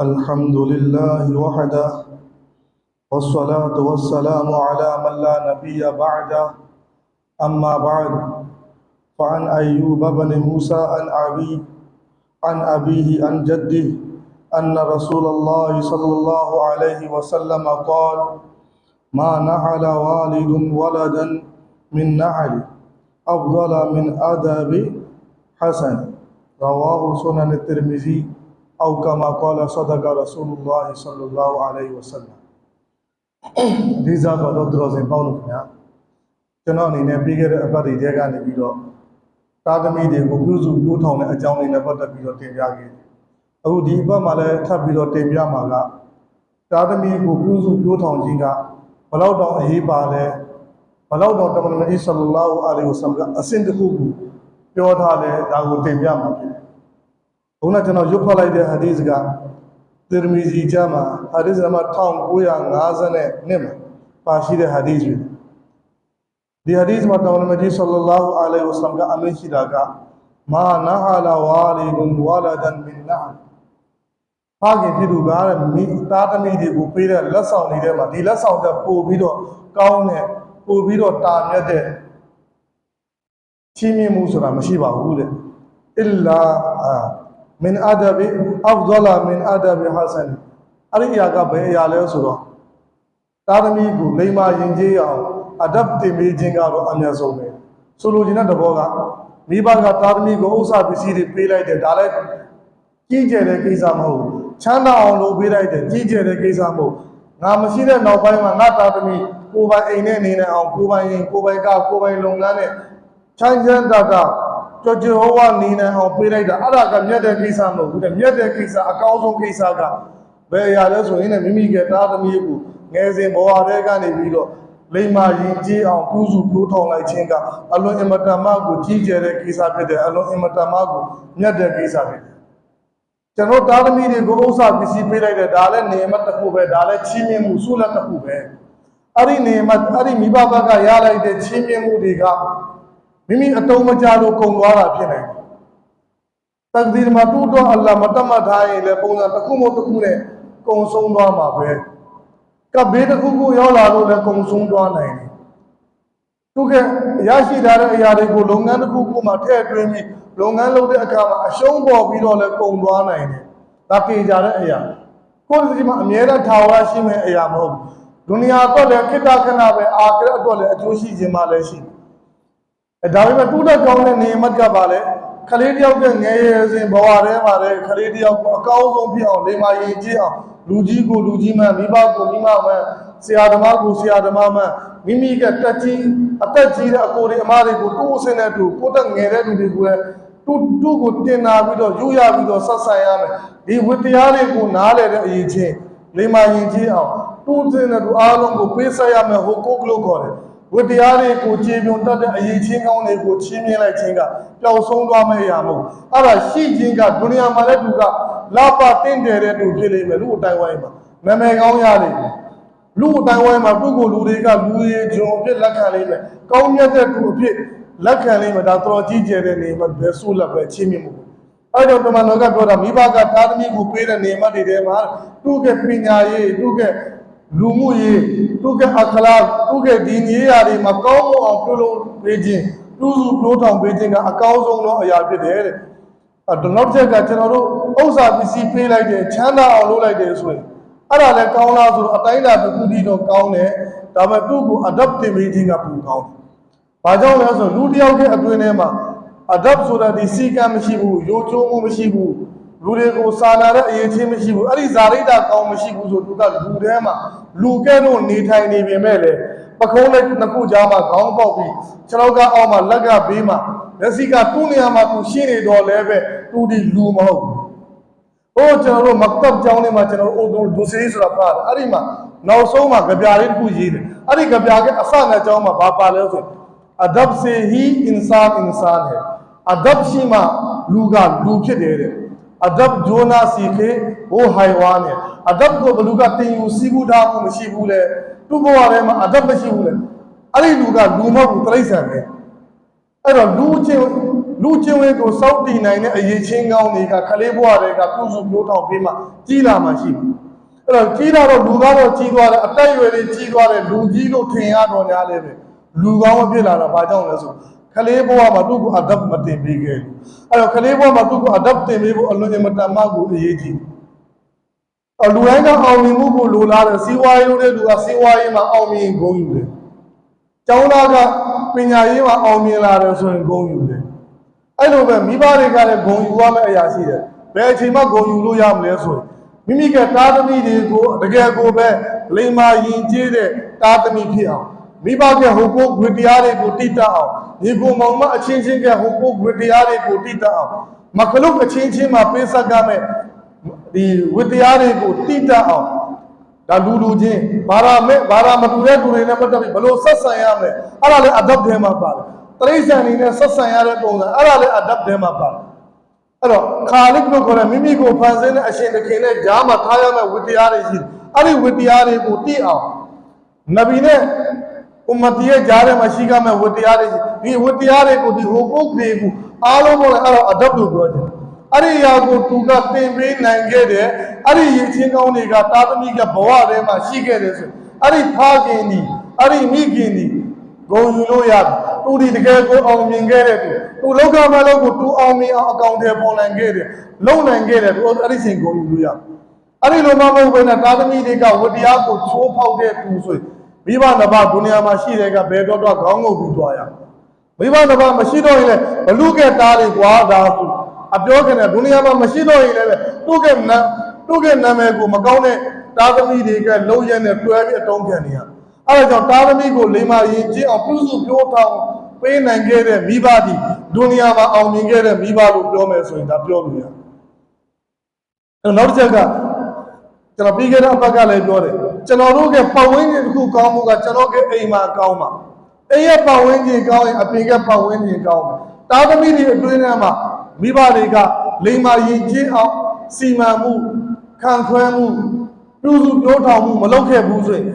الحمد لله وحده والصلاة والسلام على من لا نبي بعده. أما بعد فعن أيوب بن موسى عن أبي عن أبيه عن جده أن رسول الله صلى الله عليه وسلم قال ما نحل والد ولدا من نحل أفضل من أدب حسن. رواه سنن الترمذي. أو كما قال صدق رسول الله صلى الله عليه وسلم ဒီဇာကတော့တော်စင်ပေါင်းလို့ခင်ဗျာကျွန်တော်အနေနဲ့ပြီးခဲ့တဲ့အပတ်တွေထဲကနေပြီးတော့တာသမီတွေကိုပြုစုတိုးထောင်တဲ့အကြောင်းတွေနဲ့ပတ်သက်ပြီးတော့တင်ပြခဲ့တယ်အခုဒီအပတ်မှာလည်းထပ်ပြီးတော့တင်ပြမှာကတာသမီကိုပြုစုတိုးထောင်ခြင်းကဘလောက်တောင်အရေးပါလဲဘလောက်တောင်တမန်တော်ကြီးဆလ္လာလာဟူအလိုင်ဝဆမ်ကအဆင့်တစ်ခုကိုပြောထားတယ်ဒါကိုတင်ပြမှာဖြစ်တယ် ဘုန်းကကျွန်တော်ရွတ်ဖတ်လိုက်တဲ့ဟာဒီစ်ကသီရမီဇီကျမ်းမှာဟာဒီစ်နံပါတ်1950နဲ့နှစ်မှာပါရှိတဲ့ဟာဒီစ်တွေဒီဟာဒီစ်မှာတောင်းနမကြီးဆလ္လာလာဟူအလိုင်ဝဆမ်ကအမင်းရှိတာကမာနာဟာလာဝါလီဒွန်ဝလာဒန်မင်နာဖခင်ဖြစ်သူကမိသားသမီးတွေကိုပေးတဲ့လက်ဆောင်တွေထဲမှာဒီလက်ဆောင်တဲ့ပို့ပြီးတော့ကောင်းတဲ့ပို့ပြီးတော့တာမြတ်တဲ့ချီးမြှင့်မှုဆိုတာမရှိပါဘူးတဲ့အစ်လာအာ မင်အဒဘီအဖဒလာမင်အဒဘီဟာဆန်အဲ့ဒီအရာကဘယ်အရာလဲဆိုတော့သားသမီးကိုလိမ္မာရင်ကျေးအောင်အဒပ်တင်ပေးခြင်းကတော့အမြတ်ဆုံးပဲဆိုလိုချင်တဲ့သဘောကမိဘကသားသမီးကိုဥစ္စာပစ္စည်းတွေပေးလိုက်တယ်ဒါလည်းကြီးကျယ်တဲ့ကိစ္စမဟုတ်ဘူးချမ်းသာအောင်လုပ်ပေးလိုက်တယ်ကြီးကျယ်တဲ့ကိစ္စမဟုတ်ငါမရှိတဲ့နောက်ပိုင်းမှာငါသားသမီးကိုယ်ပိုင်အိမ်နဲ့နေနေအောင်ကိုယ်ပိုင်ရင်ကိုယ်ပိုင်ကကိုယ်ပိုင်လုပ်ငန်းနဲ့ချမ်းချမ်းသာသာ ကြောကြောဝါနေနေအောင်ပေးလိုက်တာအဲ့ဒါကမြတ်တဲ့ကိစ္စမဟုတ်ဘူးတဲ့မြတ်တဲ့ကိစ္စအကောင်းဆုံးကိစ္စကဘယ်အရာလဲဆိုရင်လည်းမိမိကသားသမီးကိုငယ်စဉ်ဘဝတည်းကနေပြီးတော့လိမ္မာရင်ကြီးအောင်ပြုစုတိုးထောင်လိုက်ခြင်းကအလွန်အင်မတန်မှကိုကြီးကျယ်တဲ့ကိစ္စဖြစ်တယ်အလွန်အင်မတန်မှကိုမြတ်တဲ့ကိစ္စဖြစ်တယ်ကျွန်တော်သားသမီးတွေကိုဥစ္စာပစ္စည်းပေးလိုက်တယ်ဒါလည်းနေမတစ်ခုပဲဒါလည်းချီးမြှင့်မှုဆုလက်တစ်ခုပဲအဲ့ဒီနေမအဲ့ဒီမိဘဘက်ကရလိုက်တဲ့ချီးမြှင့်မှုတွေက မိမိအတုံးမကြလို့ကုံသွားတာဖြစ်နိုင်တယ်တကဒီမှာတူတော့အလ္လာဟ်မတတ်မှတ်ထားရင်လည်းပုံစံတစ်ခုမဟုတ်တစ်ခုနဲ့ကုံဆုံးသွားမှာပဲကဘေးတစ်ခုခုရောက်လာလို့လည်းကုံဆုံးသွားနိုင်တယ်သူကရရှိထားတဲ့အရာတွေကိုလုပ်ငန်းတစ်ခုခုမှထည့်သွင်းပြီးလုပ်ငန်းလုပ်တဲ့အခါမှာအရှုံးပေါ်ပြီးတော့လည်းကုံသွားနိုင်တယ်ဒါပေကြတဲ့အရာကိုယ်စီမှာအမြဲတမ်းထာဝရရှိမဲ့အရာမဟုတ်ဘူးဒုနီယာတော့လည်းခိတ္တခဏပဲအာခရတ်တော့လည်းအကျိုးရှိခြင်းမှလည်းရှိတယ် အဲဒါပေမဲ့တူတဲ့ကောင်းတဲ့နေမတ်ကပါလေခလေးတယောက်ကငယ်ရယ်စဉ်ဘဝထဲမှာလေခလေးတယောက်ကိုအကောင်းဆုံးဖြစ်အောင်လိမ္မာရင်ကြည့်အောင်လူကြီးကိုလူကြီးမှန်မိဘကိုမိမမှန်ဆရာသမားကိုဆရာသမားမှန်မိမိကတက်ကြီးအသက်ကြီးတဲ့အကိုတွေအမတွေကိုတူးအစင်းတဲ့တူကိုတက်ငယ်တဲ့လူတွေကိုလည်းတူတူကိုတင်နာပြီးတော့ယူရပြီးတော့ဆက်ဆံရမယ်ဒီဝတ္တရားတွေကိုနားလည်တဲ့အရေးချင်းလိမ္မာရင်ကြည့်အောင်တူးစင်းတဲ့တူအားလုံးကိုပေးဆက်ရမယ်ဟိုကိုကလို့ခေါ်တယ် ဝတ္တရားတွေကိုခြေပြုံတတ်တဲ့အရေးချင်းကောင်းတွေကိုချင်းမြင်လိုက်ခြင်းကပျောက်ဆုံးသွားမယ့်အရာမဟုတ်အဲ့ဒါရှိခြင်းကဒုနီယာမှာလည်းသူကလာပါတင့်တယ်တဲ့သူဖြစ်လိမ့်မယ်လူအတိုင်းဝိုင်းမှာနာမည်ကောင်းရလိမ့်မယ်လူအတိုင်းဝိုင်းမှာသူ့ကိုလူတွေကလူရည်ဂျုံအဖြစ်လက်ခံလိမ့်မယ်ကောင်းမြတ်တဲ့သူအဖြစ်လက်ခံလိမ့်မယ်ဒါတော်ကြီးကျယ်တဲ့နေမှာဘယ်ဆိုးလက်ပဲချင်းမြင်မှုအဲ့တော့တမန်တော်ကပြောတာမိဘကသားသမီးကိုပေးတဲ့နေမတ်တွေထဲမှာသူ့ရဲ့ပညာရေးသူ့ရဲ့ လူမှုရေးသူ့ရဲ့အခလာသူ့ရဲ့ဒီနည်းရာတွေမှာကောင်းမွန်အောင်ပြုလုပ်ပေးခြင်းပြုစုပြောထောင်ပေးခြင်းကအကောင်းဆုံးသောအရာဖြစ်တယ်တဲ့အဲ့တော့နောက်တစ်ချက်ကကျွန်တော်တို့ဥစ္စာပစ္စည်းပေးလိုက်တယ်ချမ်းသာအောင်လုပ်လိုက်တယ်ဆိုရင်အဲ့ဒါလည်းကောင်းလားဆိုတော့အတိုင်းအတာတစ်ခုတည်းတော့ကောင်းတယ်ဒါပေမဲ့သူ့ကို adapt တင်ပေးခြင်းကပိုကောင်းတယ်။ဘာကြောင့်လဲဆိုတော့လူတစ်ယောက်ရဲ့အတွင်းထဲမှာ adapt ဆိုတာဒီစီကံမရှိဘူးရိုးချိုးမှုမရှိဘူးလူတွေကိုစာနာတဲ့အရေးချင်းမရှိဘူးအဲ့ဒီဇာရိတာကောင်းမရှိဘူးဆိုသူကလူထဲမှာ လူကဲတော့နေထိုင်နေပေမဲ့လေပခုံးနဲ့နှစ်ခုကြားမှာခေါင်းပေါက်ပြီးခြေထောက်ကအောက်မှာလက်ကဘေးမှာမျက်စိကသူ့နေရာမှာသူရှိနေတော့လဲပဲသူဒီလူမဟုတ်ဘူး။ဟိုကျွန်တော်တို့မကတ်ကျောင်းလေးမှာကျွန်တော်တို့အိုဒူစီဆိုတာဖားတယ်။အဲ့ဒီမှာနောက်ဆုံးမှာကြပြာလေးတစ်ခုရေးတယ်။အဲ့ဒီကြပြာကအစနဲ့ကျောင်းမှာဘာပါလဲဆိုအဒပ်စေဟီအင်ဆာအင်ဆာနဲ့အဒပ်ရှိမှလူကလူဖြစ်တယ်တဲ့ अदब जो ना सीखे वो हैवान है अदब को बलू का तीन उसी को ढा को मशी भूले तू वो आ रहे में अदब मशी भूले अरे लू का लू में उतरे ही सहमे अरे लू चे लू चे हुए को सौ तीन आई ने ये छिंगाओ नहीं का खले वो आ रहे का तू जो लू था बे में चीला मशी अरे चीला रो लू का रो ची द्वार अटाई हुए ची द्वार लू जी लो ठेया रो न्याले में लू गांव पे ला रहा बाजाओ ना सो တော့လူကတော့ကြီးသွားတယ်အသက်အရွယ်တွေကြီးသွားတယ်လူကြီးလို့ထင်ရတော့ညာလေပဲလူကောင်းမဖြစ်လာတာဘာကြောင့်လဲဆိုခလေးဘွားမှာသူ့ကိုအဒပ်မတင်ပေးခဲ့ဘူးအဲ့တော့ခလေးဘွားမှာသူ့ကိုအဒပ်တင်ပေးဖို့အလွန်အမတန်မှကိုအရေးကြီးတယ်အလူတိုင်းကအောင်မြင်မှုကိုလိုလားတယ်စီးပွားရေးလုပ်တဲ့လူကစီးပွားရေးမှာအောင်မြင်ဂုဏ်ယူတယ်။ကျောင်းသားကပညာရေးမှာအောင်မြင်လာတယ်ဆိုရင်ဂုဏ်ယူတယ်။အဲ့လိုပဲမိဘတွေကလည်းဂုဏ်ယူရမယ့်အရာရှိတယ်။ဘယ်အချိန်မှဂုဏ်ယူလို့ရမလဲဆိုရင်မိမိကတာသမီတွေကိုတကယ်ကိုပဲလိမ္မာရင်ကျေးတဲ့တာသမီဖြစ်အောင် မိဘကဟိုကိုဂွေတရားတွေကိုတိတတ်အောင်ညီကိုမောင်မအချင်းချင်းကဟိုကိုဂွေတရားတွေကိုတိတတ်အောင်မကလုတ်အချင်းချင်းမှာပေးဆက်ကမဲ့ဒီဝိတရားတွေကိုတိတတ်အောင်ဒါလူလူချင်းဘာသာမဲ့ဘာသာမတူတဲ့သူတွေနဲ့ပတ်သက်ပြီးဘယ်လိုဆက်ဆံရမလဲအဲ့ဒါလည်းအဒပ်ထဲမှာပါတယ်တရိစ္ဆာန်နေနဲ့ဆက်ဆံရတဲ့ပုံစံအဲ့ဒါလည်းအဒပ်ထဲမှာပါတယ်အဲ့တော့ခါလစ်လို့ခေါ်တဲ့မိမိကိုဖန်ဆင်းတဲ့အရှင်သခင်နဲ့ဂျားမှာထားရမယ့်ဝိတရားတွေရှိတယ်အဲ့ဒီဝိတရားတွေကိုတိအောင်နဗီနဲ့ ဥမ္မတီရဲ့ကြားထဲမှာရှိကမဲ့ဝိတရားတွေရှိဒီဝိတရားတွေကိုဒီဟိုပုတ်တွေကိုအားလုံးပေါ်လည်းအဲ့တော့အဒပ်လို့ပြောတယ်အဲ့ဒီအရာကိုသူကသင်ပေးနိုင်ခဲ့တယ်အဲ့ဒီရည်ချင်းကောင်းတွေကတာသမီကဘဝထဲမှာရှိခဲ့တယ်ဆိုအဲ့ဒီဖခင်ဒီအဲ့ဒီမိခင်ဒီဂုံယူလို့ရတယ်သူဒီတကယ်ကိုအောင်မြင်ခဲ့တဲ့သူသူလောကမှာလောက်ကိုသူအောင်မြင်အောင်အကောင့်ထဲပေါ်နိုင်ခဲ့တယ်လုံနိုင်ခဲ့တယ်သူအဲ့ဒီချိန်ဂုံယူလို့ရတယ်အဲ့ဒီလိုမှမဟုတ်ဘဲနဲ့တာသမီတွေကဝတရားကိုချိုးဖောက်တဲ့သူဆိုရင် မိဘနှစ်ပါးဒုနီယာမှာရှိတဲ့ကဘယ်တော့တော့ခေါင်းငုပ်ပြီးသွားရမိဘနှစ်ပါးမရှိတော့ရင်လည်းဘလူကဲတားတွေကွာဒါဆိုအပြောခင်တဲ့ဒုနီယာမှာမရှိတော့ရင်လည်းသူ့ကနာသူ့ကနာမည်ကိုမကောင်းတဲ့တာသမီတွေကလုံရက်နဲ့တွဲပြီးအတုံးခံနေရအဲ့ဒါကြောင့်တာသမီကိုလိမ္မာရင်ကျင်းအောင်ပြုစုပြောထောင်ပေးနိုင်ခဲ့တဲ့မိဘဒီဒုနီယာမှာအောင်မြင်ခဲ့တဲ့မိဘလို့ပြောမယ်ဆိုရင်ဒါပြောလို့ရတယ်အဲ့နောက်တစ်ချက်ကကျွန်တော်ပြီးခဲ့တဲ့အပတ်ကလည်းပြောတယ် ကျွန်တော်တို့ကပတ်ဝန်းကျင်တစ်ခုကောင်းမှုကကျွန်တော်ကအိမ်မှာကောင်းပါအိမ်ရဲ့ပတ်ဝန်းကျင်ကောင်းရင်အပြင်ကပတ်ဝန်းကျင်ကောင်းတာတာသမီတွေအတွင်းထဲမှာမိဘတွေကလိမ္မာရင်ကျင်းအောင်စီမံမှုခံခွဲမှုပြုစုပြောထောင်မှုမလုပ်ခဲ့ဘူးဆိုရင်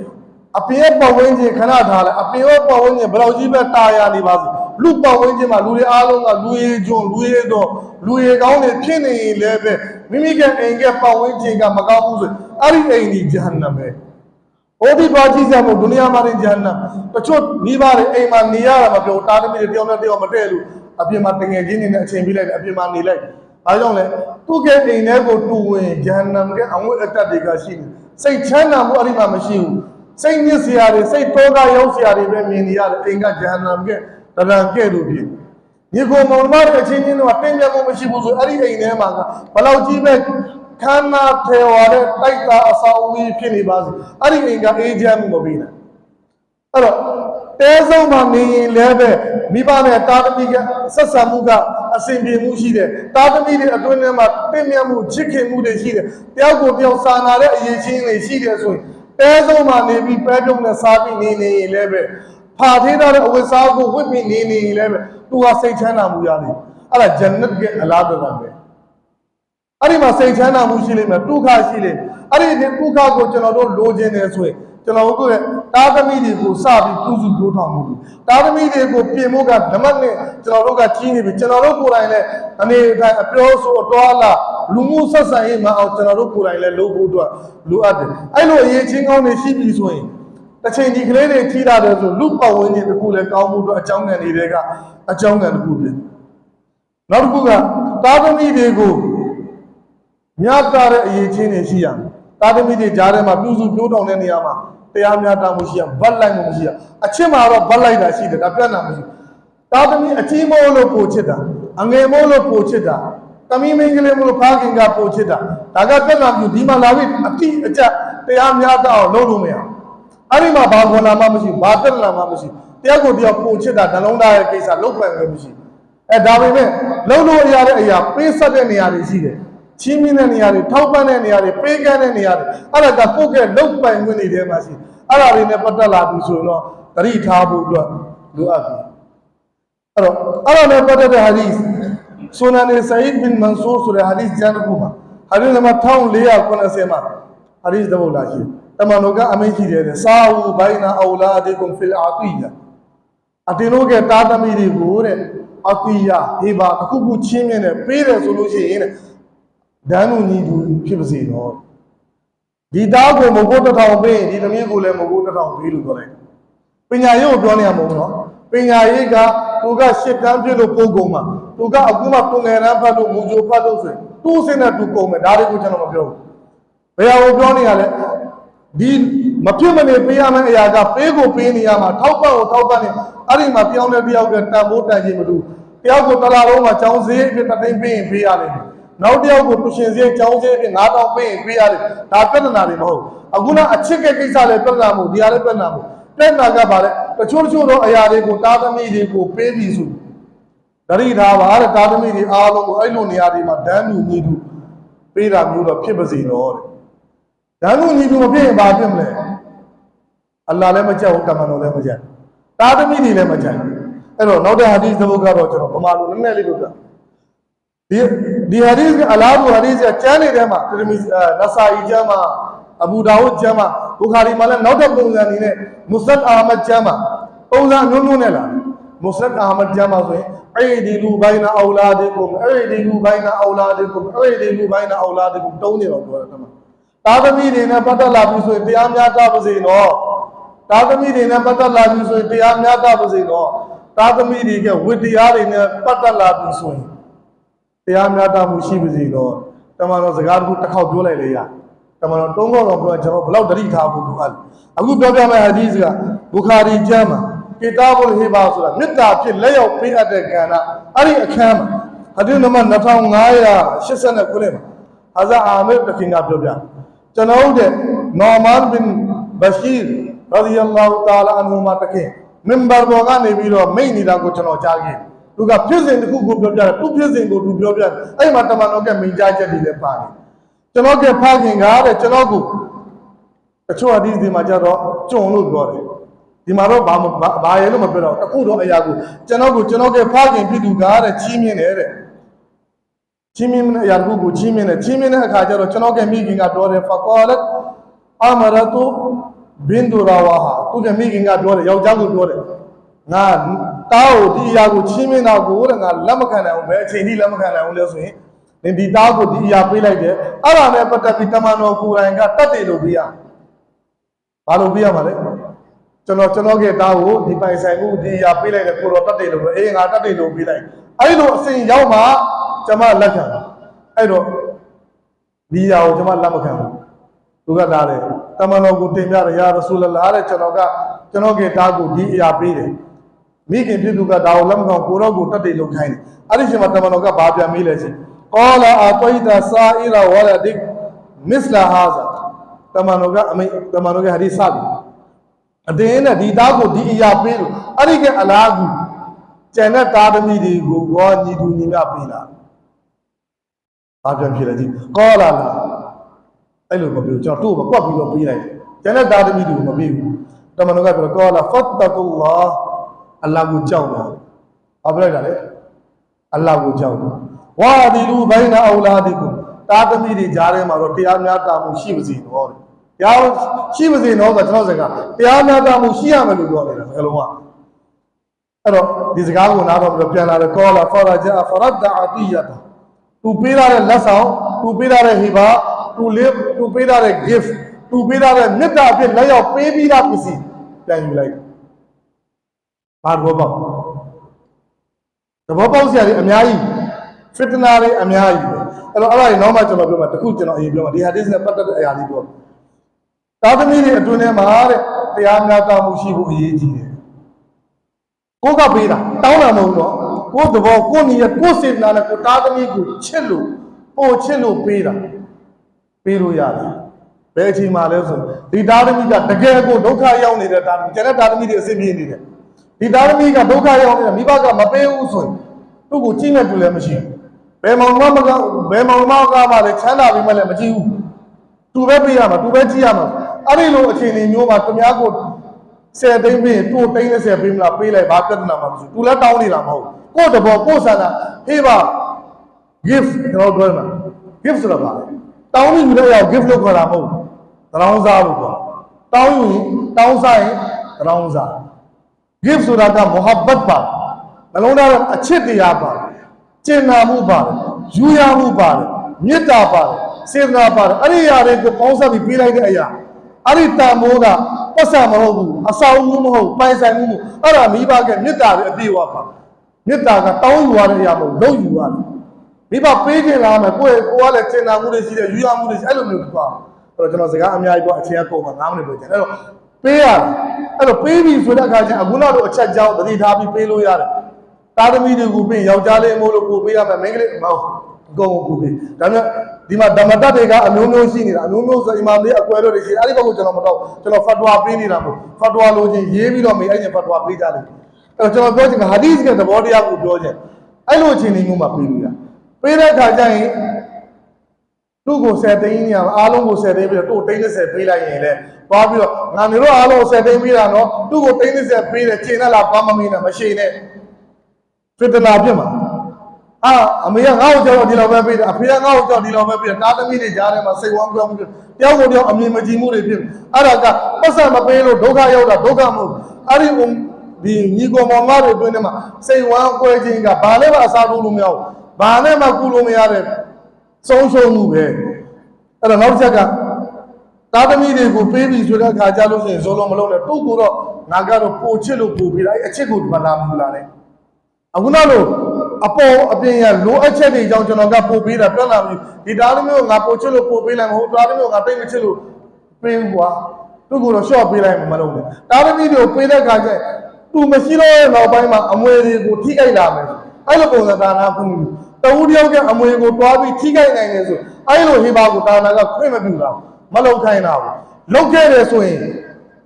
အပြင်ရဲ့ပတ်ဝန်းကျင်ခဏထားလိုက်အပြင်ရဲ့ပတ်ဝန်းကျင်ဘယ်လောက်ကြီးပဲတာယာနေပါစေလူပတ်ဝန်းကျင်မှာလူတွေအားလုံးကလူရည်ကျွန်းလူရည်တော့လူရည်ကောင်းတွေဖြစ်နေရင်လည်းပဲမိမိကအိမ်ကပတ်ဝန်းကျင်ကမကောင်းဘူးဆိုရင်အဲ့ဒီအိမ်ကြီးဂျဟန္နမ်ပဲ ဟိုဒီပါကြည့်စရာမဟုတ်ဒုနီယာမှာနေဂျဟန္နမ်တချို့မိဘတွေအိမ်မှာနေရတာမပြောတာသမီးတွေတယောက်နဲ့တယောက်မတည့်လို့အပြင်မှာတငယ်ချင်းတွေနဲ့အချိန်ပေးလိုက်တယ်အပြင်မှာနေလိုက်ဘာကြောင့်လဲသူ့ကအိမ်ထဲကိုတူဝင်ဂျဟန္နမ်ကအငွေ့အတက်တွေကရှိနေစိတ်ချမ်းသာမှုအဲ့ဒီမှာမရှိဘူးစိတ်ညစ်စရာတွေစိတ်တောကရောက်စရာတွေပဲမြင်နေရတယ်အိမ်ကဂျဟန္နမ်ကတရံကဲ့လို့ဖြစ်ညီကိုမောင်မတွေအချင်းချင်းတို့ကတင်းမြတ်မှုမရှိဘူးဆိုအဲ့ဒီအိမ်ထဲမှာကဘလောက်ကြီးပဲ ခန္ဓာထေဝါတဲ့တိုက်တာအဆောင်ကြီးဖြစ်နေပါစေအဲ့ဒီအိမ်ကအေးချမ်းမှုမပေးနိုင်အဲ့တော့တဲဆုံးမှာနေရင်လည်းပဲမိဘနဲ့တာသမီကဆက်ဆံမှုကအစဉ်ပြေမှုရှိတယ်တာသမီတွေအတွင်းထဲမှာတင့်မြတ်မှုချစ်ခင်မှုတွေရှိတယ်တယောက်ကိုတယောက်စာနာတဲ့အရေးချင်းတွေရှိတယ်ဆိုရင်တဲဆုံးမှာနေပြီးပဲပြုံးနဲ့စားပြီးနေနေရင်လည်းပဲဖာသေးတဲ့အဝတ်စားကိုဝတ်ပြီးနေနေရင်လည်းပဲသူကစိတ်ချမ်းသာမှုရတယ်အဲ့ဒါဂျန်နတ်ရဲ့အလားတူပါပဲ အဲ့ဒီမှာစိတ်ချမ်းသာမှုရှိလိမ့်မယ်ဒုက္ခရှိလိမ့်မယ်အဲ့ဒီဒုက္ခကိုကျွန်တော်တို့လိုချင်တယ်ဆိုရင်ကျွန်တော်တို့ရဲ့တာသမီတွေကိုစပြီးပြုစုပြောထောင်မှုလို့တာသမီတွေကိုပြင်ဖို့ကဓမ္မနဲ့ကျွန်တော်တို့ကကြီးနေပြီကျွန်တော်တို့ကိုယ်တိုင်လည်းအနေနဲ့အပြောဆိုအတော်အလားလူမှုဆက်ဆံရေးမှာအောင်ကျွန်တော်တို့ကိုယ်တိုင်လည်းလုပ်ဖို့အတွက်လိုအပ်တယ်အဲ့လိုအရေးချင်းကောင်းတွေရှိပြီဆိုရင်တစ်ချိန်ဒီကလေးတွေကြီးလာတယ်ဆိုလူပတ်ဝန်းကျင်တစ်ခုလည်းကောင်းမှုအတွက်အကြောင်းငံတွေကအကြောင်းငံတစ်ခုဖြစ်နောက်တစ်ခုကတာသမီတွေကို မြတ်တာတဲ့အရေးချင်းတွေရှိရမယ်။တာသမီတွေကြားထဲမှာပြုစုပြိုးတောင်တဲ့နေရာမှာတရားမြတ်တာမှုရှိရဗတ်လိုက်မှုမရှိရအချစ်မှာတော့ဗတ်လိုက်တာရှိတယ်ဒါပြတ်နာမရှိ။တာသမီအကြီးမိုးလို့ပို့ချစ်တာအငယ်မိုးလို့ပို့ချစ်တာသမီးမင်းကလေးမိုးလို့ဖားခင်ကပို့ချစ်တာဒါကပြတ်နာမှုဒီမှာလာပြီးအတိအကျတရားမြတ်တာအောင်လုပ်လို့မရဘူး။အဲ့ဒီမှာဘာခွန်နာမှမရှိဘာတက်နာမှမရှိတရားကိုတရားပို့ချစ်တာနှလုံးသားရဲ့ကိစ္စလုတ်ပန်လည်းမရှိအဲဒါပေမဲ့လုံလို့ရတဲ့အရာပေးဆက်တဲ့နေရာတွေရှိတယ် ချင်းမြင့်တဲ့နေရာတွေထောက်ပံ့တဲ့နေရာတွေပေးကမ်းတဲ့နေရာတွေအဲ့ဒါကကိုယ့်ရဲ့လုတ်ပိုင်ခွင့်တွေထဲမှာရှိအဲ့ဒါတွေနဲ့ပတ်သက်လာပြီဆိုရင်တော့တတိထားဖို့အတွက်လိုအပ်ပြီအဲ့တော့အဲ့ဒါနဲ့ပတ်သက်တဲ့ဟာဒီဆိုနာနေဆိုင်ဘင်မန်ဆူဆိုတဲ့ဟာဒီကျမ်းတစ်ခုမှာဟာဒီနံပါတ်1490မှာဟာဒီသဘောလာရှိတမန်တော်ကအမိန့်ရှိတယ်တဲ့စာဝူဘိုင်နာအောလာဒီကွန်ဖီလ်အာတီယာအတင်တို့ကတာသမီတွေကိုတဲ့အတိယဟေဘာတစ်ခုခုချင်းမြင်တယ်ပေးတယ်ဆိုလို့ရှိရင်တဲ့ ဒန်းလူညီသူဖြစ်ပါစေတော့ဒီသားကိုမဟုတ်တစ်ထောင်ပေးရင်ဒီသမီးကိုလည်းမဟုတ်တစ်ထောင်ပေးလို့ပြောလိုက်ပညာရေးကိုပြောနေရမဟုတ်နော်ပညာရေးကသူကရှစ်တန်းပြည့်လို့ပို့ကုန်မှာသူကအခုမှပုံငယ်တန်းဖတ်လို့မူကြိုဖတ်လို့ဆိုရင်သူ့အစင်းနဲ့သူကုန်မယ်ဒါတွေကိုကျွန်တော်မပြောဘူးဘယ်ဟာကိုပြောနေရလဲဒီမဖြစ်မနေပေးရမယ့်အရာကပေးကိုပေးနေရမှာထောက်ပံ့ကိုထောက်ပံ့နေအဲ့ဒီမှာပြောင်းလဲတယောက်ကတန်ဖိုးတန်ခြင်းမတူတယောက်ကိုတစ်လားလုံးမှာចောင်းစည်းအဖြစ်တစ်သိန်းပေးရင်ပေးရလိမ့်မယ် နောက်တစ်ယောက်ကိုသူရှင်စည်းចောင်းစည်းအဖြစ်9000ပေးရင်ပေးရတယ်ဒါပြဿနာတွေမဟုတ်အခုနအချစ်ကကိစ္စလည်းပြဿနာမဟုတ်ဒီဟာလည်းပြဿနာမဟုတ်ပြဿနာကပါလေတချို့တချို့သောအရာတွေကိုတာသမီတွေကိုပေးပြီးဆိုဒရိထားပါတဲ့တာသမီတွေအားလုံးကိုအဲ့လိုနေရာတွေမှာဒန်းလူညီတူပေးတာမျိုးတော့ဖြစ်ပါစေတော့တဲ့ဒန်းလူညီတူမဖြစ်ရင်ဘာဖြစ်မလဲအလ္လာဟ်လည်းမကြောက်ဘူးတမန်တော်လည်းမကြောက်တာသမီတွေလည်းမကြောက်အဲ့တော့နောက်တဲ့ဟာဒီသဘောကတော့ကျွန်တော်ဗမာလိုနည်းနည်းလေးလို့ပြော ဒီဒီဟာဒီကအလားတူဟာဒီကကျမ်းနေတဲ့မှာတရမီနဆာအီကျမ်းမှာအဘူဒါဝုဒ်ကျမ်းမှာဘူခါရီမှာလည်းနောက်တဲ့ပုံစံအနေနဲ့မုစလတ်အာမတ်ကျမ်းမှာပုံစံနုံနုံနဲ့လာမုစလတ်အာမတ်ကျမ်းမှာဆိုရင်အိဒီလူဘိုင်းနာအောလာဒီကုမ်အိဒီလူဘိုင်းနာအောလာဒီကုမ်အိဒီလူဘိုင်းနာအောလာဒီကုမ်တုံးနေတော့ပြောတယ်တမန်တာသမီတွေနဲ့ပတ်သက်လာပြီဆိုရင်တရားများတာပါစေနော်တာသမီတွေနဲ့ပတ်သက်လာပြီဆိုရင်တရားများတာပါစေနော်တာသမီတွေကဝိတရားတွေနဲ့ပတ်သက်လာပြီဆိုရင် တရားများတာမှုရှိပါစေနော်တမန်တော်စကားတစ်ခုတစ်ခေါက်ပြောလိုက်လေရတမန်တော်တုံးခေါက်တော့ပြောရင်ကျွန်တော်ဘယ်လောက်တတိထားဖို့လိုအပ်လဲအခုပြောပြမယ့်ဟာဒီစကဘူခါရီကျမ်းမှာကိတာဘုလ်ဟေဘာဆိုတာမေတ္တာဖြစ်လက်ရောက်ပေးအပ်တဲ့ကဏ္ဍအဲ့ဒီအခန်းမှာဟာဒီနံပါတ်2589ခုနှစ်မှာဟာဇာအာမီတခင်ကပြောပြကျွန်တော်တို့နော်မန်ဘင်ဘရှိရဒီအလ္လာဟူတာလာအန်ဟူမာတခင်မင်ဘာဘောကနေပြီးတော့မိတ်နေတာကိုကျွန်တော်ကြားခဲ့ သူကဖြစ်စဉ်တစ်ခုကိုပြောပြတယ်သူဖြစ်စဉ်ကိုသူပြောပြတယ်အဲ့မှာတမန်တော်ကမိန်ကြားချက်တွေလည်းပါတယ်ကျွန်တော်ကဖခင်ကတဲ့ကျွန်တော်ကိုတချို့အဒီဒီမှာကြတော့ကြုံလို့ပြောတယ်ဒီမှာတော့ဘာမဘာရဲလို့မပြောတော့တခုတော့အရာကိုကျွန်တော်ကိုကျွန်တော်ကဖခင်ဖြစ်သူကတဲ့ချီးမြှင့်တယ်တဲ့ချီးမြှင့်တဲ့အရာတစ်ခုကိုချီးမြှင့်တယ်ချီးမြှင့်တဲ့အခါကျတော့ကျွန်တော်ကမိခင်ကပြောတယ်ဖကောလတ်အမရတုဘင်ဒူရာဝါဟာသူကမိခင်ကပြောတယ်ယောက်ျားကိုပြောတယ်ငါ တားကိုဒီအရာကိုချီးမြှင့်တော့ကိုတဲ့ငါလက်မခံနိုင်ဘူးပဲအချိန်ကြီးလက်မခံနိုင်ဘူးလဲဆိုရင်နင်ဒီတားကိုဒီအရာပေးလိုက်တယ်အဲ့ဒါနဲ့ပတ်သက်ပြီးတမန်တော်ကိုယ်တိုင်ကတတ်တယ်လို့ပြရဘာလို့ပြရမှာလဲကျွန်တော်ကျွန်တော်ကတားကိုဒီပိုင်ဆိုင်မှုဒီအရာပေးလိုက်တယ်ကိုတော်တတ်တယ်လို့အေးငါတတ်တယ်လို့ပေးလိုက်အဲ့လိုအစဉ်ရောက်မှကျွန်မလက်ခံအဲ့တော့ဒီအရာကိုကျွန်မလက်မခံဘူးသူကတားတယ်တမန်တော်ကိုတင်ပြတယ်ယာရဆူလလာတဲ့ကျွန်တော်ကကျွန်တော်ကတားကိုဒီအရာပေးတယ် မိခင်ဖြစ်သူကဒါကိုလက်မခံကိုတော့ကိုတတ်တယ်လို့ခိုင်းတယ်အဲ့ဒီချိန်မှာတမန်တော်ကဘာပြန်မေးလဲချင်းကောလာအတိုင်တာစာအီလာဝလာဒစ်မစ္စလာဟာဇာတမန်တော်ကအမိတမန်တော်ကဟာဒီစပြီအတင်းနဲ့ဒီသားကိုဒီအရာပေးလို့အဲ့ဒီကအလားကူကျန်တဲ့သားသမီးတွေကိုဘောညီသူညီမပေးလာဘာပြန်ဖြစ်လဲကြည့်ကောလာလာအဲ့လိုမပြောကျွန်တော်တို့မကွက်ပြီးတော့ပေးလိုက်ကျန်တဲ့သားသမီးတွေကိုမပေးဘူးတမန်တော်ကပြောကောလာဖတ်တကူလာ အလ္လာဟ်ကိုကြောက်တယ်ဘာပြောလိုက်တာလဲအလ္လာဟ်ကိုကြောက်တယ်ဝါဒီလူဘိုင်းနာအောလာဒီကိုတာသမီးတွေကြားထဲမှာတော့တရားများတာမှုရှိပါစေတော့တယ်တရားရှိပါစေတော့ဆိုကျွန်တော်စကားတရားများတာမှုရှိရမယ်လို့ပြောနေတာဘယ်လိုမှအဲ့တော့ဒီစကားကိုနားတော့ပြန်လာတယ်ကောလာဖရာဂျာဖရဒအတီယတာသူပေးရတဲ့လက်ဆောင်သူပေးရတဲ့ဟိဘာသူလေးသူပေးရတဲ့ gift သူပေးရတဲ့မေတ္တာအဖြစ်လက်ရောက်ပေးပြီးသားပစ္စည်းပြန်ယူလိုက် ဘာဘောပေါက်သဘောပေါက်စရာတွေအများကြီးဖစ်တနာတွေအများကြီးပဲအဲ့တော့အဲ့ဒါတွေနောက်မှကျွန်တော်ပြောမှာတခုကျွန်တော်အရင်ပြောမှာဒီဟာဒီစနဲ့ပတ်သက်တဲ့အရာလေးပြောသာသမီတွေအတွင်းထဲမှာတဲ့တရားများတာမှုရှိဖို့အရေးကြီးတယ်ကိုကပေးတာတောင်းတာမဟုတ်တော့ကိုသဘောကိုနေရကိုစေတနာနဲ့ကိုတာသမီကိုချစ်လို့ပို့ချစ်လို့ပေးတာပေးလို့ရတယ်ဘယ်အချိန်မှလဲဆိုဒီတာသမီကတကယ်ကိုဒုက္ခရောက်နေတဲ့တာသမီကျန်တဲ့တာသမီတွေအဆင်ပြေနေတယ် ဒီတာသမီကဒုက္ခရောက်နေတဲ့မိဘကမပေးဘူးဆိုရင်သူ့ကိုကြည့်မဲ့သူလည်းမရှိဘူးဘယ်မောင်မမကဘယ်မောင်မကမှလည်းချမ်းသာပြီးမှလည်းမကြည့်ဘူးသူပဲပေးရမှာသူပဲကြည့်ရမှာအဲ့ဒီလိုအခြေအနေမျိုးမှာသူများကိုဆယ်သိန်းပေးတူသိန်း30ပေးမလားပေးလိုက်ဘာပြဿနာမှမရှိဘူးသူလည်းတောင်းနေတာမဟုတ်ကိုယ့်တဘောကိုယ့်ဆန္ဒဟေးပါ gift ကျွန်တော်ပြောမှာ gift ဆိုတာပါလေတောင်းပြီးယူတဲ့ရောက် gift လို့ခေါ်တာမဟုတ်တရောင်းစားလို့ခေါ်တောင်းယူရင်တောင်းစားရင်တရောင်းစား gift ဆိုတာက mohabbat ပါမနှလုံးသားအချစ်တရားပါတယ်ကျင်နာမှုပါတယ်ယူရမှုပါတယ်မေတ္တာပါတယ်စေတနာပါတယ်အဲ့ဒီအရာတွေကိုပေါင်းစပ်ပြီးပေးလိုက်တဲ့အရာအဲ့ဒီတန်ဖိုးကပတ်စံမဟုတ်ဘူးအဆောင်မှုမဟုတ်ပိုင်ဆိုင်မှုမဟုတ်အဲ့ဒါမိဘကမေတ္တာပဲအပြည့်ဝပါမေတ္တာကတောင်းယူရတဲ့အရာမဟုတ်လုံးယူရတယ်မိဘပေးခြင်းလားမယ်ကိုယ့်ကိုယ်ကလည်းကျင်နာမှုတွေရှိတယ်ယူရမှုတွေရှိအဲ့လိုမျိုးပါအဲ့တော့ကျွန်တော်စကားအများကြီးပေါ့အချိန်ကကုန်မှာ9မိနစ်ပဲကျန်အဲ့တော့ ပေးရတယ်အဲ့တော့ပေးပြီဆိုတဲ့အခါကျအခုနောက်တော့အချက်ကြောင်းသတိထားပြီးပေးလို့ရတယ်သားသမီးတွေကိုပေးယောက်ျားလေးမို့လို့ပို့ပေးရမယ်မိန်းကလေးမဟုတ်အကုန်ပို့ပေးဒါပေမဲ့ဒီမှာဓမ္မတတ်တွေကအမျိုးမျိုးရှိနေတာအမျိုးမျိုးဆိုအီမာမ်လေးအကွဲလို့တွေရှိတယ်အဲ့ဒီဘက်ကိုကျွန်တော်မတော့ကျွန်တော်ဖတ်တွာပေးနေတာမို့ဖတ်တွာလို့ချင်းရေးပြီးတော့မေးအဲ့ဒီဖတ်တွာပေးကြတယ်အဲ့တော့ကျွန်တော်ပြောချင်တာဟာဒီစ်ကသဘောတရားကိုပြောချင်အဲ့လိုအချိန်လေးမျိုးမှာပေးလို့ရပေးတဲ့အခါကျရင် သူ့ကို10သိန်းနေရအားလုံးကို10သိန်းပြီးတော့သူ့ကိုသိန်း30ပေးလိုက်ရင်လည်းသွားပြီးတော့ငါမျိုးအားလုံး10သိန်းပေးတာနော်သူ့ကိုသိန်း30ပေးတယ်ချိန်နဲ့လားဘာမမင်းနဲ့မရှိနဲ့ဖစ်တနာပြစ်မှာအာအမေကငါ့ကိုကြောက်တော့ဒီလိုပဲပေးတယ်အဖေကငါ့ကိုကြောက်ဒီလိုပဲပေးတယ်တားသမီးတွေကြားထဲမှာစိတ်ဝမ်းကြောက်မှုတွေတယောက်ကိုတယောက်အမြင်မကြည့်မှုတွေဖြစ်အဲ့ဒါကပတ်စံမပေးလို့ဒုက္ခရောက်တာဒုက္ခမဟုတ်အဲ့ဒီဒီညီကောင်မောင်မတွေအတွင်းထဲမှာစိတ်ဝမ်းကွဲခြင်းကဘာနဲ့မှအစားထိုးလို့မရဘူးဘာနဲ့မှကုလို့မရတဲ့ ဆုံးရှုံးမှုပဲအဲ့တော့နောက်တစ်ချက်ကသားသမီးတွေကိုပေးပြီးဆိုတဲ့အခါကြလို့ရှိရင်ဇောလုံးမလုံးနဲ့တူကိုတော့ငါကတော့ပိုချစ်လို့ပိုပေးလိုက်အချစ်ကိုဒီမှာလာမလာနဲ့အခုနောက်လို့အပေါ်အပြင်ရလိုအပ်ချက်တွေကြောင့်ကျွန်တော်ကပိုပေးတာပြတ်လာပြီဒီသားသမီးကိုငါပိုချစ်လို့ပိုပေးလိုက်မဟုတ်သားသမီးကိုငါတိတ်မချစ်လို့ပေးဘူးကွာသူ့ကိုတော့ရှော့ပေးလိုက်မှမလုပ်နဲ့သားသမီးတွေကိုပေးတဲ့အခါကျသူမရှိတော့တဲ့နောက်ပိုင်းမှာအမွေတွေကိုထိခိုက်လာမယ်အဲ့လိုပုံစံဒါနာခွင့်ပြု တဝူတယောက်ကအမွေကိုတွားပြီးထိခိုက်နိုင်တယ်ဆိုအဲ့လိုဟေဘာကိုဒါနာကခွင့်မပြုတာမလုပ်ခိုင်းတာဘူးလုပ်ခဲ့တယ်ဆိုရင်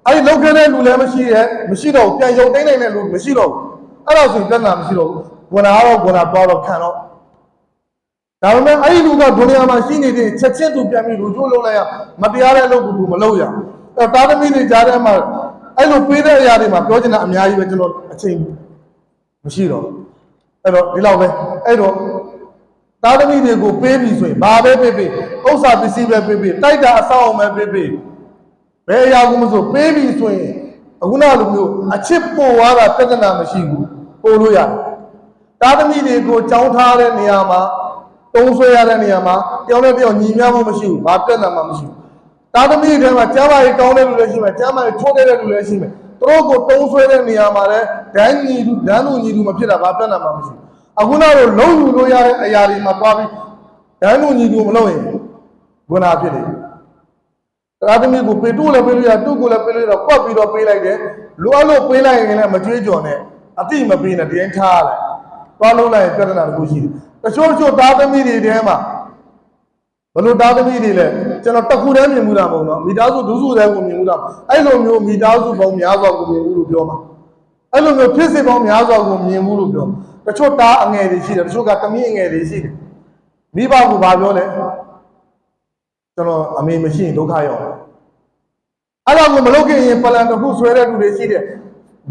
အဲ့ဒီလုပ်ခဲ့တဲ့လူလည်းမရှိရဲ့မရှိတော့ဘူးပြန်ရုပ်သိမ်းနိုင်တဲ့လူမရှိတော့ဘူးအဲ့တော့ဆိုရင်တက်လာမရှိတော့ဘူးဘုရားတော့ဘုရားတွားတော့ခံတော့ဒါပေမဲ့အဲ့ဒီလူကဒုနီယာမှာရှိနေတဲ့ချက်ချင်းသူပြန်ပြီးလူချိုးလုပ်လိုက်ရမတရားတဲ့လုပ်ကူမလုပ်ရအဲ့တာသမီတွေကြားထဲမှာအဲ့လိုပေးတဲ့အရာတွေမှာပြောချင်တာအများကြီးပဲကျွန်တော်အချိန်မရှိတော့ဘူးအဲ့တော့ဒီလောက်ပဲအဲ့တော့ သားသမီးတွေကိုပေးပြီဆိုရင်ဘာပဲပေးပေးဥစ္စာပစ္စည်းပဲပေးပေးတိုက်တာအဆောက်အအုံပဲပေးပေးဘယ်အရာကိုမဆိုပေးပြီဆိုရင်အခုနလိုမျိုးအချစ်ပို့သွားတာပြဿနာမရှိဘူးပို့လို့ရတယ်သားသမီးတွေကိုကြောင်းထားတဲ့နေရာမှာတုံးဆွဲရတဲ့နေရာမှာတယောက်နဲ့တယောက်ညီမျှမှုမရှိဘူးဘာပြဿနာမှမရှိဘူးသားသမီးတွေထဲမှာကျမ်းမာရေးကောင်းတဲ့လူလည်းရှိမယ်ကျမ်းမာရေးထိုးတဲ့လူလည်းရှိမယ်သူတို့ကိုတုံးဆွဲတဲ့နေရာမှာလည်းဒန်းညီလူဒန်းလူညီလူမဖြစ်တာဘာပြဿနာမှမရှိဘူး အခုနောက်တော့လုံးယူလို့ရတဲ့အရာတွေမှာသွားပြီးဒန်းလူညီတူမလုပ်ရင်ဘုနာဖြစ်တယ်တရားသမီးကိုပေတူလည်းပေးလို့ရတူကိုလည်းပေးလို့ရတော့ကွက်ပြီးတော့ပေးလိုက်တယ်လိုအပ်လို့ပေးလိုက်ရင်လည်းမကြွေးကြော်နဲ့အတိမပေးနဲ့တင်းထားလိုက်သွားလုံးလိုက်ရင်ပြဿနာတစ်ခုရှိတယ်တချို့တချို့သားသမီးတွေထဲမှာဘလို့သားသမီးတွေလဲကျွန်တော်တစ်ခုတည်းမြင်မှုတာမဟုတ်တော့မိသားစုဒုစုတည်းကိုမြင်မှုတာအဲ့လိုမျိုးမိသားစုပေါင်းများစွာကိုမြင်မှုလို့ပြောမှာအဲ့လိုမျိုးဖြစ်စေပေါင်းများစွာကိုမြင်မှုလို့ပြော တချို့တားအငယ်တွေရှိတယ်တချို့ကတမီးအငယ်တွေရှိတယ်မိဘကဘာပြောလဲကျွန်တော်အမေမရှိရင်ဒုက္ခရောက်တယ်အဲ့လိုကိုမလုပ်ခင်ရင်ပလန်တစ်ခုဆွဲတဲ့လူတွေရှိတယ်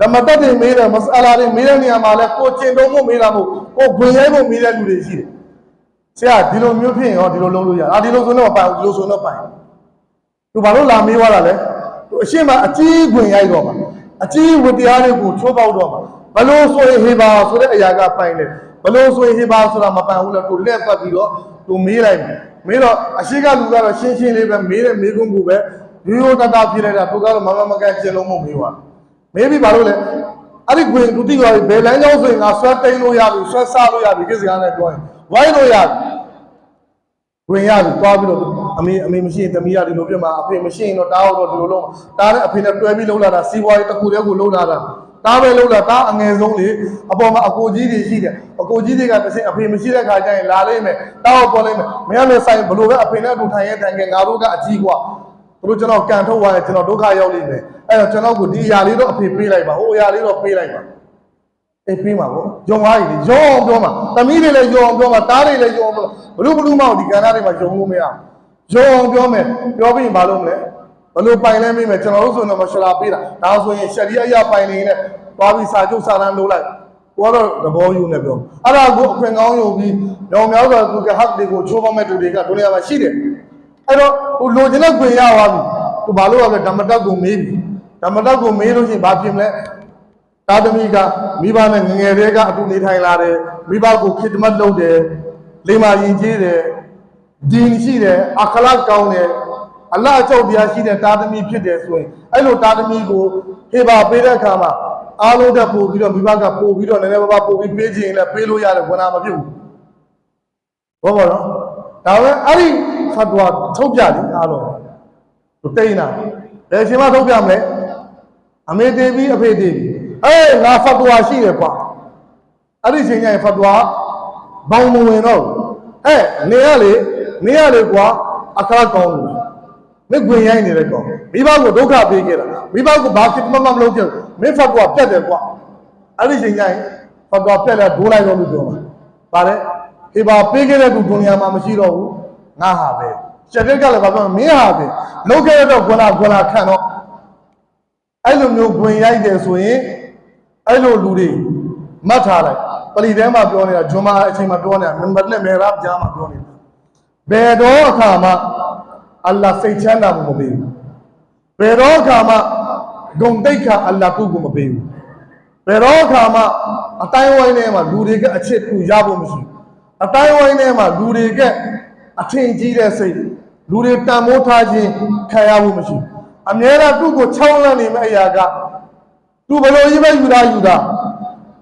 ဓမ္မတက်တွေမေးတယ်မစအလာတွေမေးတဲ့နေရာမှာလဲကိုကျင်တုံးမှုမေးတာမို့ကိုခွင်ရိုက်မှုမေးတဲ့လူတွေရှိတယ်ဆရာဒီလိုမျိုးဖြစ်ရင်ရောဒီလိုလုပ်လို့ရအာဒီလိုဆိုတော့ပိုင်ဒီလိုဆိုတော့ပိုင်သူဘာလို့လာမေးသွားတာလဲသူအရှင်းမအကြီးခွင်ရိုက်တော့မှာအကြီးဝတရားတွေကိုချိုးပေါက်တော့မှာ ဘလို့ဆိုရင်ဟေဘာဆိုတဲ့အရာကပိုင်တယ်ဘလို့ဆိုရင်ဟေဘာဆိုတာမပိုင်ဘူးလားသူလက်ပတ်ပြီးတော့သူမေးလိုက်မေးတော့အရှိကလူကတော့ရှင်းရှင်းလေးပဲမေးတဲ့မေးခွန်းကိုပဲရိုးရိုးတတဖြစ်လိုက်တာသူကတော့မမမကန်ကျင်လုံးမမေးပါမေးပြီးဘာလို့လဲအဲ့ဒီခွင်သူတိသွားပြီဘယ်လမ်းကြောင်းဆိုရင်ငါဆွဲတိန်လို့ရပြီဆွဲစားလို့ရပြီကိစ္စကနဲ့ပြောရင်ဝိုင်းလို့ရပြီဝင်ရပြီသွားပြီးတော့အမေအမေမရှိရင်တမီးရဒီလိုပြမှာအဖေမရှိရင်တော့တားတော့ဒီလိုလုံးတားတဲ့အဖေနဲ့တွဲပြီးလုံးလာတာစီးပွားရေးတစ်ခုတည်းကိုလုံးလာတာ တားပဲလုံးလာတားအငယ်ဆုံးလေအပေါ်မှာအကိုကြီးတွေရှိတယ်အကိုကြီးတွေကတစ်ဆင့်အဖေမရှိတဲ့ခါကျရင်လာလိမ့်မယ်တားတော့ပေါ်လိမ့်မယ်မင်းလည်းဆိုင်ဘလို့ပဲအဖေနဲ့အတူထိုင်ရဲထိုင်ခဲ့ငါတို့ကအကြီးกว่าသူတို့ကျွန်တော်ကန်ထုတ်သွားရင်ကျွန်တော်ဒုက္ခရောက်လိမ့်မယ်အဲ့တော့ကျွန်တော်ကိုဒီအရာလေးတော့အဖေပေးလိုက်ပါဟိုအရာလေးတော့ပေးလိုက်ပါအေးပြီးမှာပေါ့ယုံသွားပြီလေယုံအောင်ပြောမှာသမီးတွေလည်းယုံအောင်ပြောမှာတားတွေလည်းယုံအောင်ပြောဘလို့ဘလို့မအောင်ဒီကဏ္ဍတွေမှာယုံလို့မရဘူးယုံအောင်ပြောမယ်ပြောပြီးရင်ဘာလုပ်မလဲ ဘလို့ပိုင်လဲမိမယ်ကျွန်တော်တို့ဆိုတော့မရှလာပေးတာဒါဆိုရင်ရှရီအရာပိုင်နေနဲ့သွားပြီးစာချုပ်စာတမ်းလုပ်လိုက်ကိုကတော့သဘောယူနေပြောအဲ့ဒါကိုအခွင့်ကောင်းယူပြီးရောင်များစွာသူကဟတ်တွေကိုချိုးပေါက်မဲ့တူတွေကဒုနီယာမှာရှိတယ်အဲ့တော့ဟိုလိုချင်တဲ့ခွင့်ရသွားပြီသူဘာလို့ရလဲဓမ္မတက်ကိုမေးပြီဓမ္မတက်ကိုမေးလို့ရှိရင်ဘာဖြစ်မလဲတာသမီကမိဘနဲ့ငငယ်တည်းကအတူနေထိုင်လာတယ်မိဘကိုခစ်တမတ်လုပ်တယ်လိမ္မာရင်ကြီးတယ်ဒီန်ရှိတယ်အခလတ်ကောင်းတယ် အလအကျုပ်တရားရှိတဲ့တာသမီဖြစ်တယ်ဆိုရင်အဲ့လိုတာသမီကိုဟေပါပေးတဲ့အခါမှာအားလုံးတက်ပို့ပြီးတော့မိဘကပို့ပြီးတော့နည်းနည်းပါးပါးပို့ပြီးပေးခြင်းလည်းပေးလို့ရတယ်ဝန်နာမဖြစ်ဘူးဘောဘောနော်ဒါပဲအဲ့ဒီဖတ်တော်ထုတ်ပြတယ်အားလုံးသူတိတ်နာဘယ်အချိန်မှထုတ်ပြမလဲအမေတေးပြီးအဖေတေးပြီးအေးငါဖတ်တော်ရှိတယ်ကွာအဲ့ဒီအချိန်ကျရင်ဖတ်တော်ဘောင်မဝင်တော့ဘူးဟဲ့နေရလေနေရလေကွာအခါကောင်းလို့ မင်းဝင်ရိုင်းနေတဲ့ကောင်မိဘကိုဒုက္ခပေးခဲ့တာမိဘကိုဘာဖြစ်မှမမလုပ်ခဲ့ဘူးမင်းဖတ်တော်ပြတ်တယ်ကွာအဲ့ဒီအချိန်ကျရင်ဖတ်တော်ပြတ်လဲဒိုးလိုက်တော့လို့ပြောမှာဗါလဲဟေဘာပေးခဲ့တဲ့သူဒုနီယာမှာမရှိတော့ဘူးငါဟာပဲရှက်တဲ့ကလည်းဘာပြောမလဲမင်းဟာပဲလုပ်ခဲ့တော့ကွာကွာခံတော့အဲ့လိုမျိုးဝင်ရိုက်တယ်ဆိုရင်အဲ့လိုလူတွေမှတ်ထားလိုက်ပလီထဲမှာပြောနေတာဂျွန်မာအချိန်မှာပြောနေတာမင်ဘာနဲ့မေရာကြားမှာပြောနေတာဘယ်တော့အခါမှ အလ္လာဟ်စိတ်ချမ်းသာမှုမပေးဘူးဘယ်တော့အခါမှဂုံတိတ်ခါအလ္လာဟ်ကုကိုမပေးဘူးဘယ်တော့အခါမှအတိုင်းဝိုင်းထဲမှာလူတွေကအချစ်ကူရဖို့မရှိဘူးအတိုင်းဝိုင်းထဲမှာလူတွေကအထင်ကြီးတဲ့စိတ်လူတွေတန်မိုးထားခြင်းခံရဖို့မရှိဘူးအများအားသူ့ကိုချောင်းလန့်နေမဲ့အရာကသူဘယ်လိုကြီးပဲယူတာယူတာ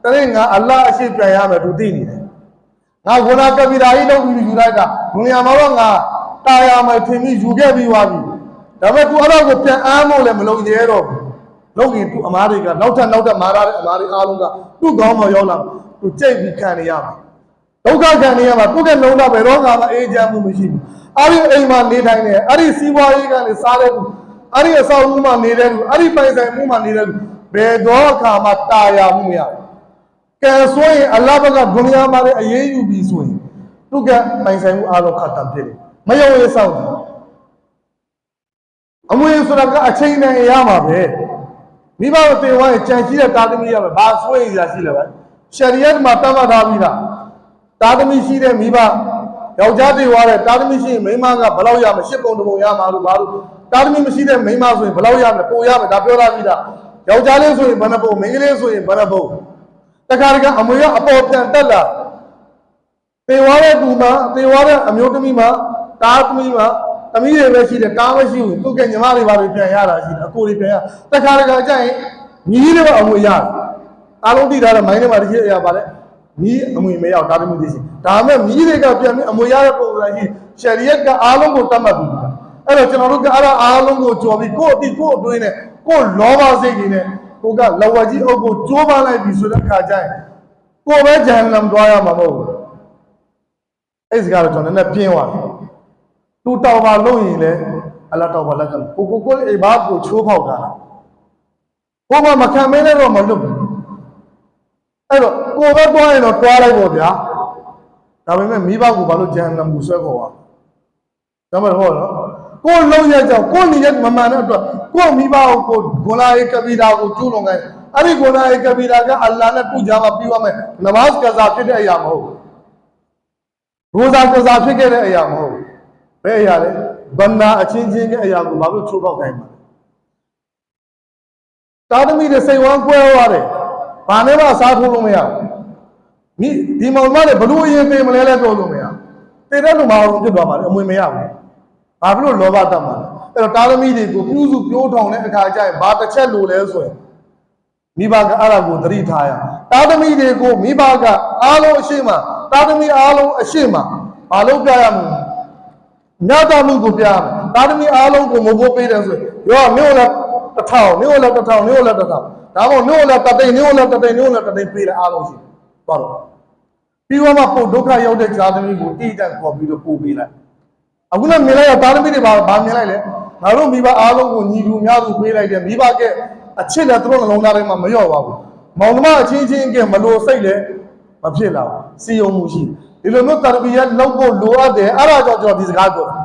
တကယ်ငါအလ္လာဟ်အရှိပြန်ရမယ်သူသိနေတယ်ငါခုနကပီရာကြီးလုပ်ပြီးယူလိုက်တာဒုနီယာမှာတော့ငါ တာယာမယ်ထင်ပြီးယူခဲ့ပြီးသွားပြီဒါပေမဲ့ तू အဲ့ဒါကိုပြန်အားမို့လည်းမလုပ်ရဲတော့ဘူးလုပ်ရင် तू အမားတွေကနောက်ထပ်နောက်ထပ်မာရတဲ့အမားတွေအားလုံးကသူ့ကောင်းမရောက်လာ तू ကြိတ်ပြီးခံနေရမှာ ဒုက္ခခံနေရမှာသူ့ကလုံးတော့ဘယ်တော့မှအေးချမ်းမှုမရှိဘူးအဲ့ဒီအိမ်မှာနေထိုင်နေအဲ့ဒီစီးပွားရေးကနေစားတဲ့လူအဲ့ဒီအဆောက်အဦမှာနေတဲ့လူအဲ့ဒီပိုင်ဆိုင်မှုမှာနေတဲ့လူဘယ်တော့အခါမှတာယာမှုမရဘူးကဲဆိုရင်အလ္လာဟ်ဘက်ကဒုနီယာမှာလည်းအရေးယူပြီးဆိုရင်သူကပိုင်ဆိုင်မှုအားလုံးခတ်တံဖြစ်တယ် မယုံရင်စောင့်တယ်အမွေဆိုတာကအချိန်နဲ့ရမှာပဲမိဘတို့တင်ဝိုင်းကြံရှိတဲ့တာသမီရမယ်ဘာဆိုရင်ရရှိလဲပဲရှရီယတ်မှာတတ်မှတ်ထားပြီးသားတာသမီရှိတဲ့မိဘယောက်ျားတွေဝါတဲ့တာသမီရှိရင်မိန်းမကဘယ်လောက်ရမလဲရှစ်ပုံတစ်ပုံရမှာလို့ဘာလို့တာသမီမရှိတဲ့မိန်းမဆိုရင်ဘယ်လောက်ရမလဲပိုရမယ်ဒါပြောထားပြီးသားယောက်ျားလေးဆိုရင်ဘယ်နှပုံမိန်းကလေးဆိုရင်ဘယ်နှပုံတခါတခါအမွေကအပေါ်ပြန်တက်လာတေဝါတဲ့သူမှတေဝါတဲ့အမျိုးသမီးမှ တာသမီးမှသမီးတွေပဲရှိတယ်တားမရှိဘူးသူကညီမတွေပါပဲပြန်ရတာရှိတယ်အကိုတွေပြန်ရတခါတခါကျရင်ညီးတွေကအမွေရတယ်အားလုံးသိထားတဲ့မိုင်းထဲမှာတစ်ချက်အရာပါလဲမီးအမွေမရောက်ဒါသမီးသိရှိဒါမဲ့မီးတွေကပြန်ပြီးအမွေရတဲ့ပုံစံရှိရှရီယတ်ကအားလုံးကိုတတ်မှတ်ပြီးတာအဲ့တော့ကျွန်တော်တို့ကအဲ့ဒါအားလုံးကိုကြော်ပြီးကိုယ့်အတိကိုယ့်အတွင်းနဲ့ကိုယ့်လောဘစိတ်ကြီးနဲ့ကိုကလဝကြီးအုပ်ကိုကျိုးပန်းလိုက်ပြီဆိုတဲ့အခါကျရင်ကိုယ်ပဲဂျန်နမ်သွားရမှာမဟုတ်ဘူးအဲ့ဒီစကားတော့ကျွန်တော်နည်းနည်းပြင်းသွားတယ် သူတောက်ပါလို့ရင်လေအလတ်တောက်ပါလက်ကကိုကိုကိုအိဘာကိုချိုးဖောက်တာကိုမမခံမဲနဲ့တော့မလွတ်ဘူးအဲ့တော့ကိုပဲတွားရင်တော့တွားလိုက်ပေါ့ဗျာဒါပေမဲ့မိဘကိုဘာလို့ဂျန်နမ်ကိုဆွဲခေါ်ပါဒါမှမဟုတ်နော်ကိုလုံးရကြောင်ကိုနေရမမှန်တဲ့အတွက်ကိုမိဘကိုကိုဂွန်လာယေကဘီရာကိုကျူးလွန်ခိုင်းအဲ့ဒီဂွန်လာယေကဘီရာကအလ္လာဟ်နဲ့တူကြမှာပြီးသွားမယ်နမတ်ကစားဖြစ်တဲ့အရာမဟုတ်ဘူးရိုဇာကစားဖြစ်ခဲ့တဲ့အရာမဟုတ်ဘူး ဘယ်အရာလဲဘန္နာအချင်းချင်းရဲ့အရာကိုဘာလို့ချိုးပေါက်ခိုင်းမှာလဲတာသမီတွေစိတ်ဝမ်းကွဲသွားတယ်ဘာနဲ့မှစားထိုးလို့မရဘူးမိဒီမောင်မတွေဘလို့အရင်သိမလဲလဲပြောလို့မရဘူးတည်တဲ့လူမအောင်ဖြစ်သွားပါလေအမွေမရဘူးဘာဖြစ်လို့လောဘတတ်မှာလဲအဲ့တော့တာသမီတွေကိုပြုစုပြိုးထောင်တဲ့အခါကျရင်ဘာတစ်ချက်လိုလဲဆိုရင်မိဘကအဲ့ဒါကိုသတိထားရတာသမီတွေကိုမိဘကအားလုံးအရှိမတာသမီအားလုံးအရှိမဘာလို့ပြရမလဲ ညတာမှုကိုပြရမယ်တာသမီအားလုံးကိုမဖို့ပေးတယ်ဆိုရင်ရောမြို့လည်းတစ်ထောင်မြို့လည်းတစ်ထောင်မြို့လည်းတစ်ထောင်ဒါမှမဟုတ်မြို့လည်းတစ်သိန်းမြို့လည်းတစ်သိန်းမြို့လည်းတစ်သိန်းပေးတယ်အားလုံးရှိသွားတော့ပြီးတော့မှပို့ဒုက္ခရောက်တဲ့ဇာသမီကိုတိတက်ခေါ်ပြီးတော့ပို့ပေးလိုက်အခုလည်းမြင်လိုက်ရတာသမီတွေဘာဘာမြင်လိုက်လဲငါတို့မိဘအားလုံးကိုညီလူများသူပေးလိုက်တယ်မိဘကအချစ်လည်းသူတို့နှလုံးသားထဲမှာမလျော့ပါဘူးမောင်နှမအချင်းချင်းကမလို့စိတ်လည်းမဖြစ်လာဘူးစီယုံမှုရှိ ဒီလိုမျိုးတာရဘီယတ်လောက်ဖို့လိုအပ်တယ်အဲ့ဒါကြောင့်ကျွန်တော်ဒီစကားပြောတာ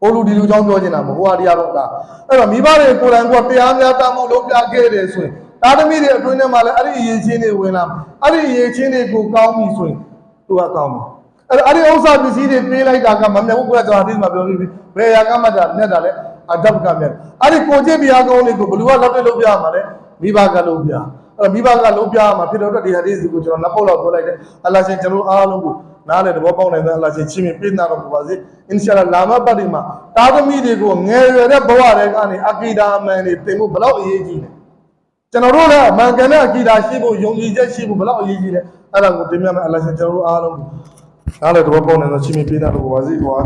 ဟိုလူဒီလူကြောင့်ပြောချင်တာမဟုတ်ဟိုဟာတရားတော့လားအဲ့တော့မိဘတွေကိုယ်တိုင်ကတရားများတမ်းမှုလုပ်ပြခဲ့တယ်ဆိုရင်တာသမီတွေအတွင်းထဲမှာလည်းအဲ့ဒီအရေးချင်းတွေဝင်လာအဲ့ဒီအရေးချင်းတွေကိုကောင်းပြီဆိုရင်သူကကောင်းပြီအဲ့တော့အဲ့ဒီဥစ္စာပစ္စည်းတွေပေးလိုက်တာကမမြတ်ဘူးကကျွန်တော်အဒီမှာပြောပြီးပြီဘယ်ရာကမှတာမြတ်တာလဲအဒပ်ကမြတ်အဲ့ဒီကိုကျင့်ပြားကောင်းလေးကိုဘလူကလက်တွေ့လုပ်ပြရမှာလဲမိဘကလုပ်ပြ အဲ့တော့မိဘကလုံးပြမှာဖြစ်တော့ဒီဟာဒီစီကိုကျွန်တော်နှစ်ပုတ်လောက်ပြောလိုက်တယ်အလ္လာရှင်ကျွန်တော်အားလုံးကိုနားလေသဘောပေါက်နိုင်တဲ့အလ္လာရှင်ချင်းမြပေးနာတော့ပါစေအင်ရှာလာလာမပတ်ဒီမှာတာသမီတွေကိုငယ်ရွယ်တဲ့ဘဝတွေကနေအကီဒါမန်တွေတင်ဖို့ဘယ်လောက်အရေးကြီးလဲကျွန်တော်တို့လည်းအမှန်ကန်တဲ့အကီဒါရှိဖို့ယုံကြည်ချက်ရှိဖို့ဘယ်လောက်အရေးကြီးလဲအဲ့ဒါကိုတင်ပြမယ်အလ္လာရှင်ကျွန်တော်တို့အားလုံးကိုနားလေသဘောပေါက်နိုင်တဲ့ချင်းမြပေးနာတော့ပါစေကွာ